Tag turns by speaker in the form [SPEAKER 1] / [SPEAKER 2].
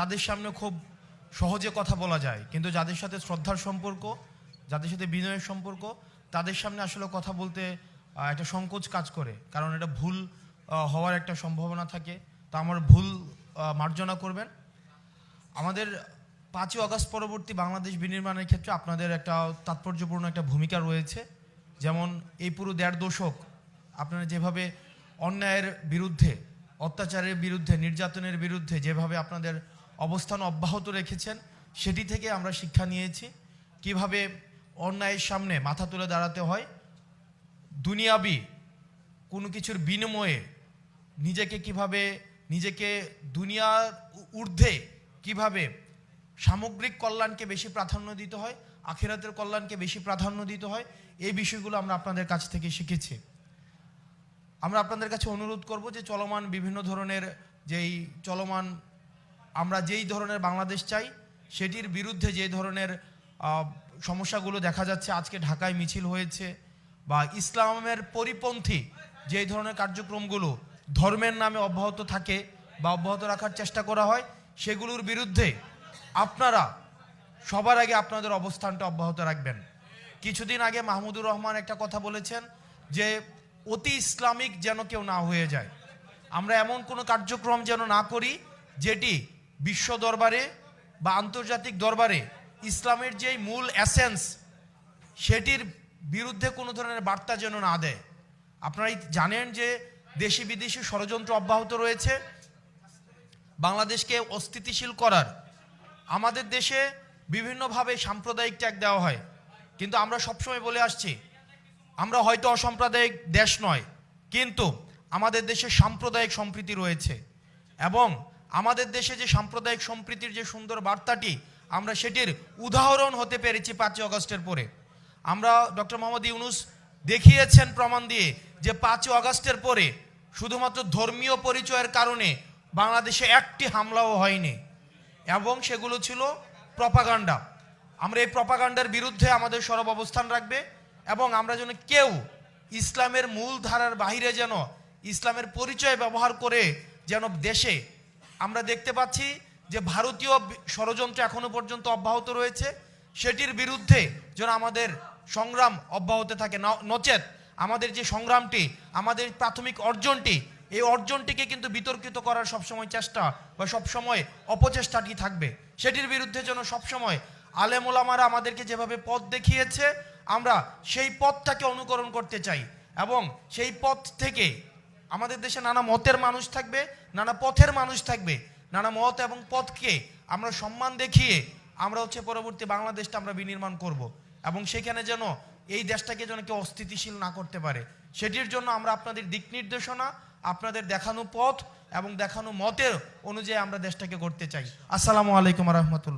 [SPEAKER 1] তাদের সামনে খুব সহজে কথা বলা যায়। কিন্তু যাদের সাথে শ্রদ্ধার সম্পর্ক, যাদের সাথে বিনয়ের সম্পর্ক, তাদের সামনে আসলে কথা বলতে একটা সংকোচ কাজ করে। কারণ এটা ভুল হওয়ার একটা সম্ভাবনা থাকে। তো আমার ভুল মার্জনা করবেন। আমাদের পাঁচই আগস্ট পরবর্তী বাংলাদেশ বিনির্মাণের ক্ষেত্রে আপনাদের একটা তাৎপর্যপূর্ণ একটা ভূমিকা রয়েছে। যেমন এই পুরো দেড় দশক আপনারা যেভাবে অন্যায়ের বিরুদ্ধে, অত্যাচারের বিরুদ্ধে, নির্যাতনের বিরুদ্ধে যেভাবে আপনাদের অবস্থান অব্যাহত রেখেছেন, সেটি থেকে আমরা শিক্ষা নিয়েছি। কীভাবে অন্যায়ের সামনে মাথা তুলে দাঁড়াতে হয়, দুনিয়াবি কোনো কিছুর বিনিময়ে নিজেকে কীভাবে, নিজেকে দুনিয়ার ঊর্ধ্বে কীভাবে সামগ্রিক কল্যাণকে বেশি প্রাধান্য দিতে হয়, আখিরাতের কল্যাণকে বেশি প্রাধান্য দিতে হয়, এই বিষয়গুলো আমরা আপনাদের কাছ থেকে শিখেছি। আমরা আপনাদের কাছে অনুরোধ করব যে চলমান বিভিন্ন ধরনের যেই চলমান আমরা যেই ধরনের বাংলাদেশ চাই, সেটির বিরুদ্ধে যে ধরনের সমস্যাগুলো দেখা যাচ্ছে, আজকে ঢাকায় মিছিল হয়েছে, বা ইসলামের পরিপন্থী যে ধরনের কার্যক্রমগুলো ধর্মের নামে অব্যাহত থাকে বা অব্যাহত রাখার চেষ্টা করা হয়, সেগুলোর বিরুদ্ধে আপনারা সবার আগে আপনাদের অবস্থানটা অব্যাহত রাখবেন। কিছুদিন আগে মাহমুদুর রহমান একটা কথা বলেছেন যে, অতি ইসলামিক যেন কেউ না হয়ে যায়। আমরা এমন কোনো কার্যক্রম যেন না করি, যেটি বিশ্ব দরবারে বা আন্তর্জাতিক দরবারে ইসলামের যেই মূল অ্যাসেন্স সেটির বিরুদ্ধে কোনো ধরনের বার্তা যেন না দেয়। আপনারাই জানেন যে দেশি বিদেশি ষড়যন্ত্র অব্যাহত রয়েছে। বাংলাদেশকে অস্থিতিশীল করার আমাদের দেশে বিভিন্নভাবে সাম্প্রদায়িক ট্যাগ দেওয়া হয়। কিন্তু আমরা সবসময় বলে আসছি, আমরা হয়তো অসাম্প্রদায়িক দেশ নয়, কিন্তু আমাদের দেশে সাম্প্রদায়িক সম্প্রীতি রয়েছে এবং আমাদের দেশে যে সাম্প্রদায়িক সম্প্রীতির যে সুন্দর বার্তাটি, আমরা সেটির উদাহরণ হতে পেরেছি পাঁচই অগস্টের পরে। আমরা ডক্টর মোহাম্মদ ইউনুস দেখিয়েছেন প্রমাণ দিয়ে যে পাঁচই অগস্টের পরে শুধুমাত্র ধর্মীয় পরিচয়ের কারণে বাংলাদেশে একটি হামলাও হয়নি এবং সেগুলো ছিল প্রপাগান্ডা। আমরা এই প্রপাগান্ডার বিরুদ্ধে আমাদের সরব অবস্থান রাখবে এবং আমরা যেন কেউ ইসলামের মূল ধারার বাহিরে যেন ইসলামের পরিচয় ব্যবহার করে যেন দেশে আমরা দেখতে পাচ্ছি যে ভারতীয় ষড়যন্ত্র এখনও পর্যন্ত অব্যাহত রয়েছে। সেটির বিরুদ্ধে যেন আমাদের সংগ্রাম অব্যাহত থাকে। নচেত আমাদের যে সংগ্রামটি, আমাদের প্রাথমিক অর্জনটি, এই অর্জনটিকে কিন্তু বিতর্কিত করার সবসময় চেষ্টা বা সবসময় অপচেষ্টাটি থাকবে। সেটির বিরুদ্ধে যেন সবসময় আলেম ওলামারা আমাদেরকে যেভাবে পথ দেখিয়েছে, আমরা সেই পথটাকে অনুকরণ করতে চাই এবং সেই পথ থেকে আমাদের দেশে নানা মতের মানুষ থাকবে, নানা পথের মানুষ থাকবে। নানা মত এবং পথকে আমরা সম্মান দেখিয়ে আমরা হচ্ছে পরবর্তী বাংলাদেশটা আমরা বিনির্মাণ করব। এবং সেখানে যেন এই দেশটাকে যেন কেউ অস্থিতিশীল না করতে পারে। সেটির জন্য আমরা আপনাদের দিক নির্দেশনা, আপনাদের দেখানো পথ এবং দেখানো মতের অনুযায়ী আমরা দেশটাকে গড়তে চাই। আসসালামু আলাইকুম রহমতুল্লাহ।